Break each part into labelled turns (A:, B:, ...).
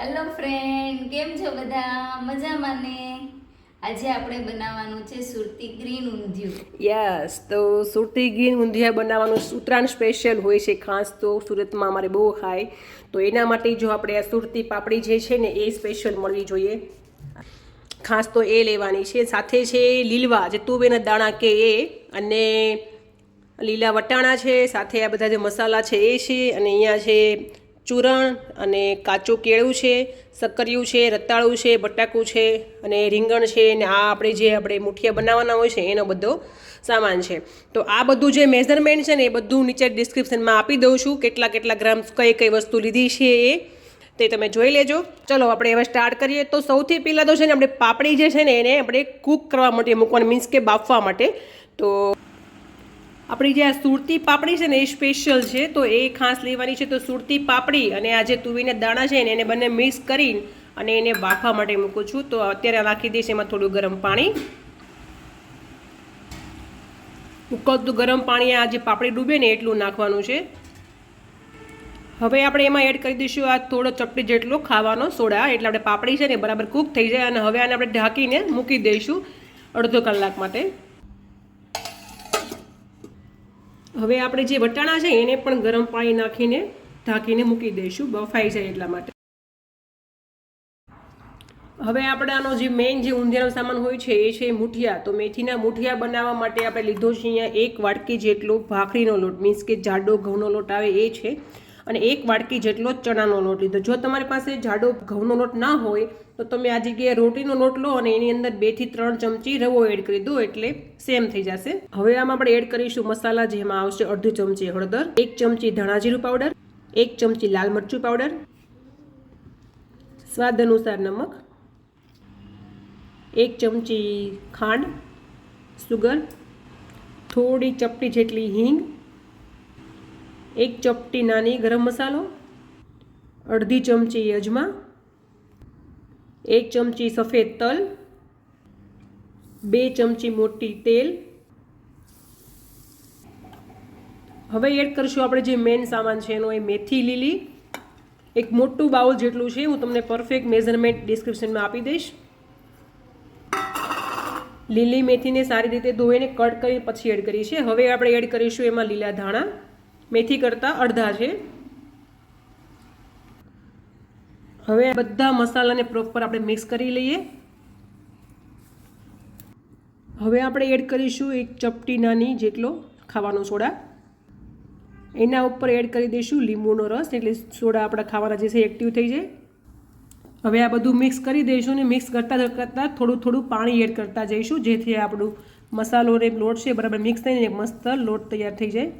A: Hello friend, કેમ છો બધા? મજામાં ને? આજે આપણે બનાવવાનું છે સુરતી ગ્રીન ઊંધિયું.
B: યસ તો સુરતી ગ્રીન ઊંધિયા બનાવવાનું ઉત્તરાયણ સ્પેશિયલ હોય છે, ખાસ તો સુરતમાં અમારે બહુ ખાય. તો એના માટે જો આપણે આ સુરતી પાપડી જે છે ને, એ સ્પેશિયલ મળવી જોઈએ. ખાસ તો એ લેવાની છે. સાથે છે લીલવા, જે તુવેના દાણા કે એ, અને લીલા વટાણા છે. સાથે આ બધા જે મસાલા છે એ છે, અને અહીંયા છે ચૂરણ અને કાચું કેળું છે, સક્કરિયું છે, રતાળું છે, બટાકું છે અને રીંગણ છે ને આ આપણે જે આપણે મુઠિયા બનાવવાના હોય છે એનો બધો સામાન છે. તો આ બધું જે મેઝરમેન્ટ છે ને એ બધું નીચે ડિસ્ક્રિપ્શનમાં આપી દઉં છું, કેટલા કેટલા ગ્રામ કઈ કઈ વસ્તુ લીધી છે એ તે તમે જોઈ લેજો. ચલો, આપણે હવે સ્ટાર્ટ કરીએ. તો સૌથી પહેલાં તો છે ને આપણે પાપડી જે છે ને એને આપણે કૂક કરવા માટે મૂકવાની મીન્સ કે બાફવા માટે. તો આપણી જે આ સુરતી પાપડી છે ને, એ સ્પેશિયલ છે. તો એ ખાસ લેવાની છે તો સુરતી પાપડી અને આ જે તુવીને દાણા છે ને, એને બંને મિક્સ કરીને અને એને બાફવા માટે મૂકું છું. તો અત્યારે નાખી દઈશ, એમાં થોડું ગરમ પાણી. ઉકળતું ગરમ પાણી આ જે પાપડી ડૂબે ને, એટલું નાખવાનું છે. હવે આપણે એમાં એડ કરી દઈશું આ થોડો ચપટી જેટલો ખાવાનો સોડા, એટલે આપણે પાપડી છે ને બરાબર કૂક થઈ જાય. અને હવે આને આપણે ઢાંકીને મૂકી દઈશું અડધો કલાક માટે. હવે આપણે જે વટાણા છે એને પણ ગરમ પાણી નાખીને ઢાંકીને મૂકી દઈશું. બફાઈ જાય એટલા માટે. હવે આપણે આનો જે મેઇન જે ઊંધિયાનો સામાન હોય છે, એ છે મુઠિયા. તો મેથીના મુઠિયા બનાવવા માટે આપણે લીધો છે અહીંયા એક વાટકી જેટલો ભાખરીનો લોટ. મીન્સ કે જાડો ઘઉંનો લોટ આવે એ છે. અને એક વાટકી જેટલો ચણાનો લોટ લીધો. જો તમારી પાસે જાડો ઘઉંનો લોટ ના હોય, તો તમે આ જગ્યાએ રોટીનો લોટ લો અને એની અંદર બેથી ત્રણ ચમચી રવો એડ કરી દો એટલે સેમ થઈ જશે. હવે આમાં આપણે એડ કરીશું મસાલા જેમાં આવશે અડધી ચમચી હળદર, એક ચમચી ધાણા જીરું પાવડર, એક ચમચી લાલ મરચું પાવડર, સ્વાદ અનુસાર નમક, એક ચમચી ખાંડ, સુગર, થોડી ચપટી જેટલી હિંગ એક ચપટી નાની ગરમ મસાલો, અડધી ચમચી અજમા એક ચમચી સફેદ તલ, બે ચમચી મોટી તેલ. હવે એડ કરશું આપણે જે મેઇન સામાન છે, એનો એ મેથી લીલી. એક મોટું બાઉલ જેટલું છે, હું તમને પરફેક્ટ મેઝરમેન્ટ ડિસ્ક્રિપ્શનમાં આપી દઈશ. લીલી મેથીને સારી રીતે ધોઈને કટ કરી પછી એડ કરી છે હવે આપણે એડ કરીશું એમાં લીલા ધાણા. મેથી કરતાં અડધા છે. હવે બધા મસાલાને પ્રોપર આપણે મિક્સ કરી લઈએ. હવે આપણે એડ કરીશું એક ચપટી નાની જેટલો ખાવાનો સોડા. એના ઉપર એડ કરી દઈશું લીંબુનો રસ, એટલે સોડા આપણા ખાવાના જે છે એક્ટિવ થઈ જાય. હવે આ બધું મિક્સ કરી દઈશું ને મિક્સ કરતાં કરતાં થોડું થોડું પાણી એડ કરતા જઈશું, જેથી આપણું મસાલો ને લોટ છે બરાબર મિક્સ થઈને મસ્ત લોટ તૈયાર થઈ જાય.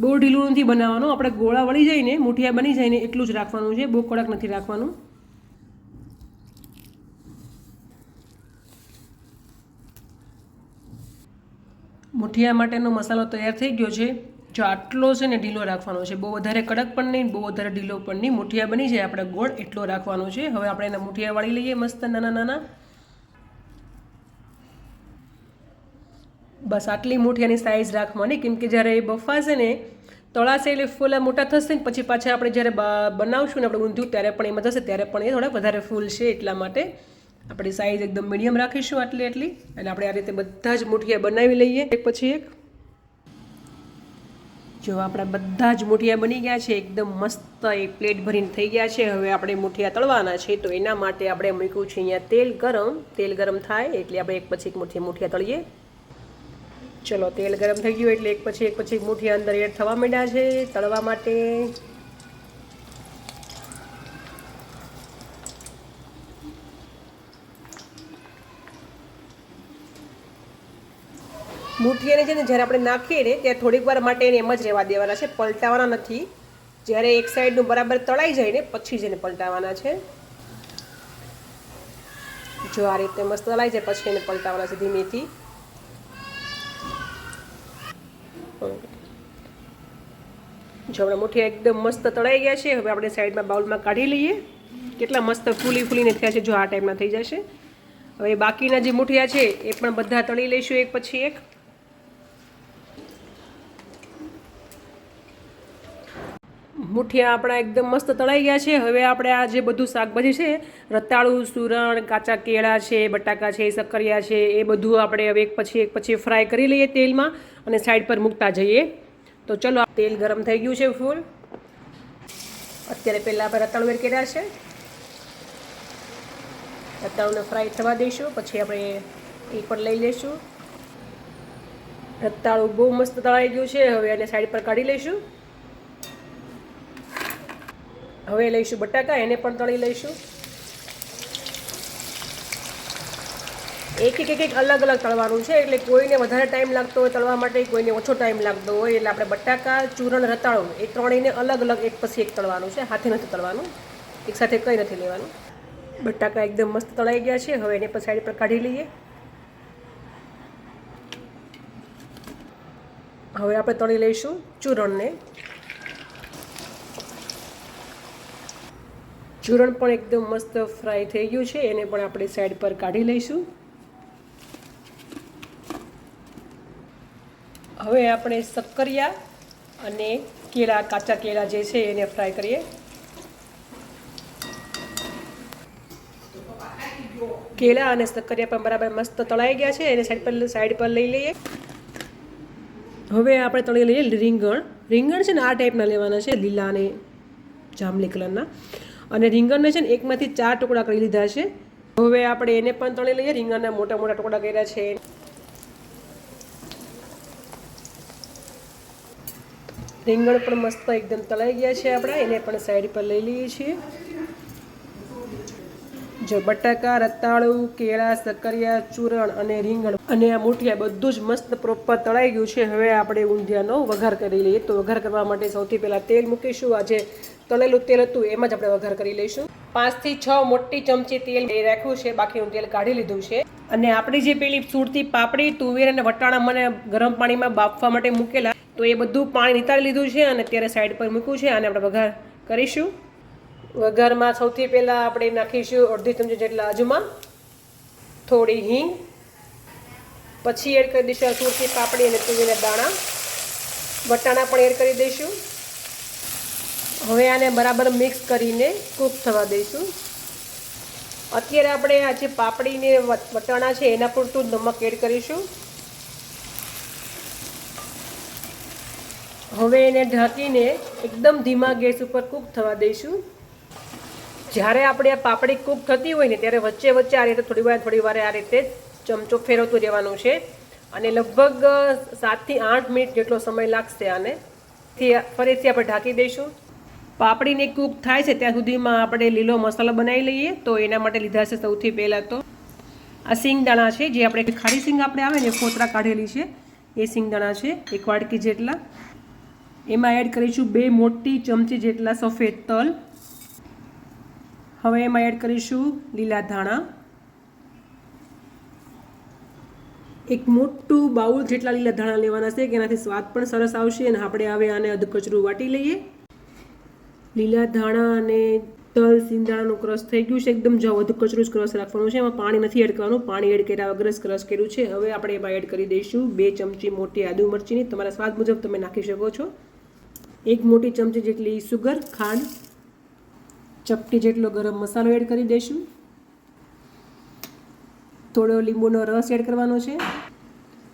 B: બહુ ઢીલું નથી બનાવવાનું. આપણે ગોળા વળી જઈને, મુઠિયા બની જાય ને એટલું જ રાખવાનું છે. બહુ કડક નથી રાખવાનું. મુઠિયા માટેનો મસાલો તૈયાર થઈ ગયો છે. જો આટલો છે ને ઢીલો રાખવાનો છે. બહુ વધારે કડક પણ નહીં, બહુ વધારે ઢીલો પણ નહીં. મુઠિયા બની જાય, આપણે ગોળ એટલો રાખવાનો છે. હવે આપણે એના મુઠિયા વાળી લઈએ મસ્ત નાના નાના. બસ આટલી મુઠિયાની સાઇઝ રાખવાની કેમ કે જ્યારે એ બફાશે ને તળાશે એટલે ફૂલા મોટા થશે ને, પછી પાછા આપણે જ્યારે બનાવશું ને, આપણે ઊંધ્યું ત્યારે પણ એમાં થશે ત્યારે પણ એ થોડા વધારે ફૂલ છે એટલા માટે આપણી સાઇઝ એકદમ મીડિયમ રાખીશું આટલી એટલી. અને આપણે આ રીતે બધા જ મુઠિયા બનાવી લઈએ. એક પછી એક. જો આપણા બધા જ મુઠિયા બની ગયા છે, એકદમ મસ્ત એ પ્લેટ ભરીને થઈ ગયા છે. હવે આપણે મુઠિયા તળવાના છે, તો એના માટે આપણે મૂક્યું છે અહીંયા તેલ ગરમ. તેલ ગરમ થાય એટલે આપણે એક પછી એક મુઠ્ઠી મુઠિયા તળીએ. ચલો, તેલ ગરમ થઈ ગયું એટલે એક પછી એક પછી મુઠ્ઠી અંદર એડ થવા માંડ્યા છે, તળવા માટે. મુઠ્ઠીને છે ને જ્યારે આપણે નાખીએ ને, ત્યારે થોડીક વાર માટે એને એમ જ રહેવા દેવાના છે, પલટાવાના નથી. જ્યારે એક સાઈડનું બરાબર તળાઈ જાય ને, પછી જ એને પલટાવાના છે. જો આ રીતે મસ્ત તળાઈ જાય, પછી એને પલટાવાના છે ધીમેથી. જો આપણા મુઠિયા એકદમ મસ્ત તળાઈ ગયા છે, હવે આપણે સાઈડમાં બાઉલમાં કાઢી લઈએ. કેટલા મસ્ત ફૂલી ફૂલીને થયા છે, જો આ ટાઈપના થઈ જશે. હવે બાકીના જે મુઠિયા છે, એ પણ બધા તળી લઈશું એક પછી એક. મુઠિયા આપણા એકદમ મસ્ત તળાઈ ગયા છે. હવે આપણે આ જે બધું શાકભાજી છે, રતાળું, સુરણ, કાચા કેળા છે, બટાકા છે, સક્કરિયા છે, એ બધું આપણે હવે એક પછી એક પછી ફ્રાય કરી લઈએ તેલમાં અને સાઈડ પર મૂકતા જઈએ. તો ચલો તેલ ગરમ થઈ ગયું છે ફૂલ. અત્યારે પહેલાં આપણે રતાળું વેર કર્યા છે. રતાળુંને ફ્રાય થવા દઈશું, પછી આપણે એ પણ લઈ લઈશું. રતાળું બહુ મસ્ત તળાઈ ગયું છે. હવે એને સાઈડ પર કાઢી લઈશું. હવે લઈશું બટાકા, એને પણ તળી લઈશું. એક એક એક એક અલગ અલગ તળવાનું છે, એટલે કોઈને વધારે ટાઈમ લાગતો હોય તળવા માટે, કોઈને ઓછો ટાઈમ લાગતો હોય, એટલે આપણે બટાકા, ચૂરણ, રતાળું, એ ત્રણેયને અલગ અલગ એક પછી એક તળવાનું છે, હાથે નથી તળવાનું એકસાથે કંઈ નથી લેવાનું. બટાકા એકદમ મસ્ત તળાઈ ગયા છે, હવે એને પણ સાઈડ પર કાઢી લઈએ. હવે આપણે તળી લઈશું ચૂરણને. ચૂરણ પણ એકદમ મસ્ત ફ્રાય થઈ ગયું છે, એને પણ આપણે સાઈડ પર કાઢી લઈશું. હવે આપણે શક્કરિયા અને કેળા, કાચા કેળા જે છે એને ફ્રાય કરીએ. કેળા અને શક્કરિયા પણ બરાબર મસ્ત તળાઈ ગયા છે, એને સાઈડ પર સાઈડ પર લઈ લઈએ. હવે આપણે તળી લઈએ રીંગણ. રીંગણ છે ને આ ટાઈપના લેવાના છે, લીલા અને જાંબલી કલરના અને રીંગણને છે ને એકમાંથી ચાર ટુકડા કરી લીધા છે. હવે આપણે એને પણ તળી લઈએ. રીંગણના મોટા મોટા ટુકડા કર્યા છે. રીંગણ પણ મસ્ત એકદમ તળાઈ ગયા છે આપણા. એને પણ સાઈડ પર લઈ લઈએ છીએ. જો બટાકા, રતાળું, કેળા સકરિયા ચૂરણ અને રીંગણ અને આ મૂઠિયા બધું જ મસ્ત પ્રોપર તળાઈ ગયું છે. હવે આપણે ઊંધિયાનો વઘાર કરી લઈએ. તો વઘાર કરવા માટે સૌથી પહેલાં તેલ મૂકીશું. આજે તળેલું તેલ હતું, એમાં જ આપણે વઘાર કરી લઈશું. પાંચથી છ મોટી ચમચી તેલ રાખ્યું છે. બાકીનું તેલ કાઢી લીધું છે. અને આપણી જે પેલી સુરતી પાપડી, તુવેર અને વટાણા મને ગરમ પાણીમાં બાફવા માટે મૂકેલા, તો એ બધું પાણી નીતાળી લીધું છે અને અત્યારે સાઈડ પર મૂક્યું છે. અને આપણે વઘાર કરીશું. વઘારમાં સૌથી પહેલાં આપણે નાખીશું અડધી ચમચી જેટલા અજમા, થોડી હિંગ, પછી એડ કરી દઈશું સુરતી પાપડી અને તુવેરના દાણા. વટાણા પણ એડ કરી દઈશું. હવે આને બરાબર મિક્સ કરીને કૂક થવા દઈશું. અત્યારે આપણે આ જે પાપડીને વટાણા છે એના પૂરતું જ નમક એડ કરીશું. હવે એને ઢાંકીને એકદમ ધીમા ગેસ ઉપર કૂક થવા દઈશું. જ્યારે આપણે આ પાપડી કૂક થતી હોય ને ત્યારે વચ્ચે વચ્ચે આ રીતે થોડી વાર થોડી વાર આ રીતે ચમચો ફેરવતું રહેવાનું છે. અને લગભગ સાતથી આઠ મિનિટ જેટલો સમય લાગશે આને. ફરીથી આપણે ઢાંકી દઈશું. પાપડીને કૂક થાય છે ત્યાં સુધીમાં આપણે લીલો મસાલો બનાવી લઈએ તો એના માટે લીધા છે સૌથી પહેલાં તો આ સિંગદાણા છે, જે આપણે ખારી સિંગ આપણે આવે ને ફોતરા કાઢેલી છે. એ સિંગદાણા છે, એક વાડકી જેટલા. એમાં એડ કરીશું બે મોટી ચમચી જેટલા સફેદ તલ. હવે એમાં એડ કરીશું લીલા ધાણા. એક મોટું બાઉલ જેટલા લીલા ધાણા લેવાના છે, એનાથી સ્વાદ પણ સરસ આવશે અને આપણે હવે આને અધકચરું વાટી લઈએ. લીલા ધાણા અને તલ સિંધાણાનું ક્રશ થઈ ગયું છે એકદમ. જો અધકચરું જ ક્રશ રાખવાનું છે. એમાં પાણી નથી એડ કરવાનું. પાણી એડ કર્યા વગર જ ક્રશ કર્યું છે. હવે આપણે એમાં એડ કરી દઈશું બે ચમચી મોટી આદુ મરચીની. તમારા સ્વાદ મુજબ તમે નાખી શકો છો. એક મોટી ચમચી જેટલી સુગર, ખાંડ ચપટી જેટલો ગરમ મસાલો એડ કરી દઈશું. થોડો લીંબુનો રસ એડ કરવાનો છે.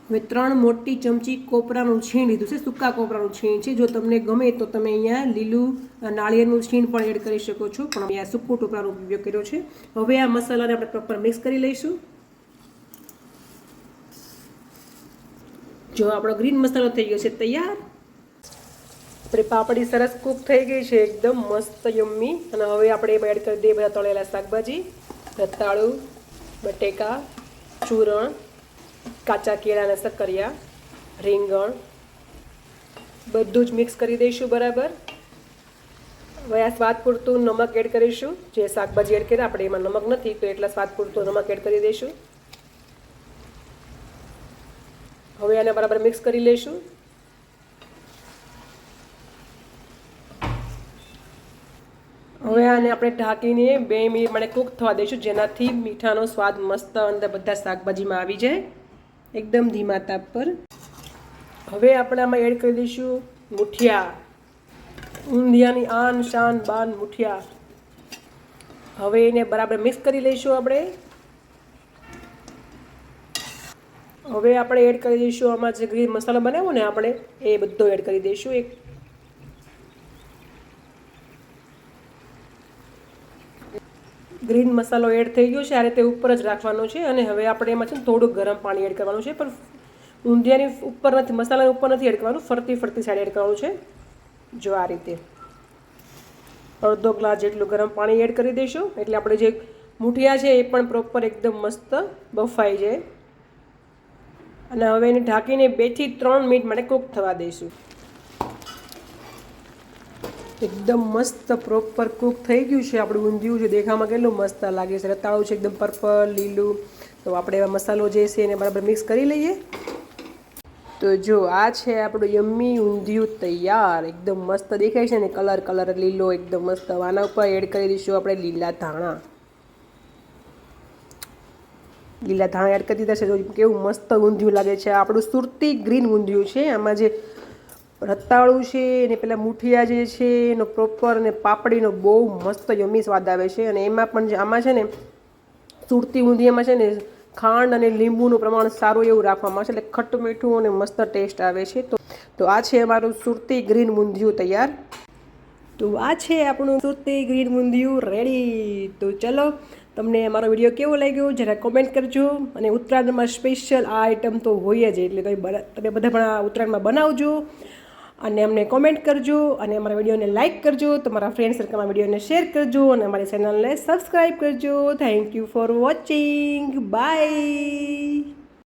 B: હવે ત્રણ મોટી ચમચી કોપરાનું છીણ લીધું છે, સૂકા કોપરાનું છીણ છે. જો તમને ગમે તો તમે અહીંયા લીલું નાળિયેરનું છીણ પણ એડ કરી શકો છો, પણ અહીંયા સૂકું ટોપરાનો ઉપયોગ કર્યો છે. હવે આ મસાલાને આપણે પ્રોપર મિક્સ કરી લઈશું. જો આપણો ગ્રીન મસાલો થઈ ગયો છે, તૈયાર? આપણી પાપડી સરસ કૂક થઈ ગઈ છે, એકદમ મસ્ત યમ્મી. અને હવે આપણે એમાં એડ કરી દઈએ બધા તળેલા શાકભાજી. રતાળું, બટેકા, ચૂરણ, કાચા કેળા અને સક્કરિયા, રીંગણ. બધું જ મિક્સ કરી દઈશું બરાબર. હવે આ સ્વાદ પૂરતું નમક એડ કરીશું. જે શાકભાજી એડ કર્યા, આપણે એમાં નમક નથી, તો એટલા સ્વાદ પૂરતું નમક એડ કરી દઈશું. હવે આને બરાબર મિક્સ કરી લઈશું. આને આપણે ઢાંકીને બે મિનિટ માટે કૂક થવા દઈશું. જેનાથી મીઠાનો સ્વાદ મસ્ત અંદર બધા શાકભાજીમાં આવી જાય. એકદમ ધીમા તાપ પર. હવે આપણે આમાં એડ કરી દઈશું મુઠિયા. ઊંધિયાની આન શાન બાન મુઠિયા. હવે એને બરાબર મિક્સ કરી લઈશું આપણે. હવે આપણે એડ કરી દઈશું આમાં જે ગ્રીન મસાલો બનાવ્યો ને આપણે, એ બધો એડ કરી દઈશું. એક ગ્રીન મસાલો એડ થઈ ગયો છે, આ રીતે ઉપર જ રાખવાનો છે અને હવે આપણે એમાં છે ને થોડું ગરમ પાણી એડ કરવાનું છે, પણ ઊંધિયાની ઉપર નથી, મસાલાની ઉપર નથી એડ કરવાનું, ફરતી ફરતી સાઈડ એડ કરવાનું છે. જો આ રીતે અડધો ગ્લાસ જેટલું ગરમ પાણી એડ કરી દઈશું, એટલે આપણે જે મૂઠિયા છે એ પણ પ્રોપર એકદમ મસ્ત બફાઈ જાય. અને હવે એને ઢાંકીને બેથી ત્રણ મિનિટ માટે કૂક થવા દઈશું. એકદમ મસ્ત પ્રોપર કૂક થઈ ગયું છે. આપણું ઊંધિયું છે દેખામાં કેટલું મસ્ત લાગે છે. રતાળું છે, એકદમ પર્પલ લીલું. તો આપણે એવા મસાલો જે છે એને બરાબર મિક્સ કરી લઈએ. તો જો, આ છે આપણું યમ્મી ઊંધિયું તૈયાર. એકદમ મસ્ત દેખાય છે ને, કલર કલર લીલો, એકદમ મસ્ત. આના ઉપર એડ કરી દઈશું આપણે લીલા ધાણા. લીલા ધાણા એડ કરી દીધા છે. તો કેવું મસ્ત ઊંધિયું લાગે છે. આપણું સુરતી ગ્રીન ઊંધિયું છે. આમાં જે રતાળું છે અને પેલા મુઠિયા જે છે એનો પ્રોપર અને પાપડીનો બહુ મસ્ત યમી સ્વાદ આવે છે. અને એમાં પણ આમાં છે ને સુરતી ઊંધિયામાં છે ને ખાંડ અને લીંબુનું પ્રમાણ સારું એવું રાખવામાં આવે છે. એટલે ખટ્ટું મીઠું અને મસ્ત ટેસ્ટ આવે છે. તો તો આ છે અમારું સુરતી ગ્રીન મુંધિયું તૈયાર. તો આ છે આપણું સુરતી ગ્રીન મુંધિયું રેડી તો ચલો, તમને અમારો વીડિયો કેવો લાગ્યો જરા કોમેન્ટ કરજો. અને ઉત્તરાયણમાં સ્પેશિયલ આ આઈટમ તો હોય જ, એટલે તમે બધા પણ આ ઉત્તરાયણમાં બનાવજો. અને અમને કોમેન્ટ કરજો અને અમારા વિડીયોને લાઇક કરજો તમારા ફ્રેન્ડ સર્કલમાં વિડીયોને શેર કરજો અને અમારી ચેનલને સબસ્ક્રાઈબ કરજો. Thank you for watching bye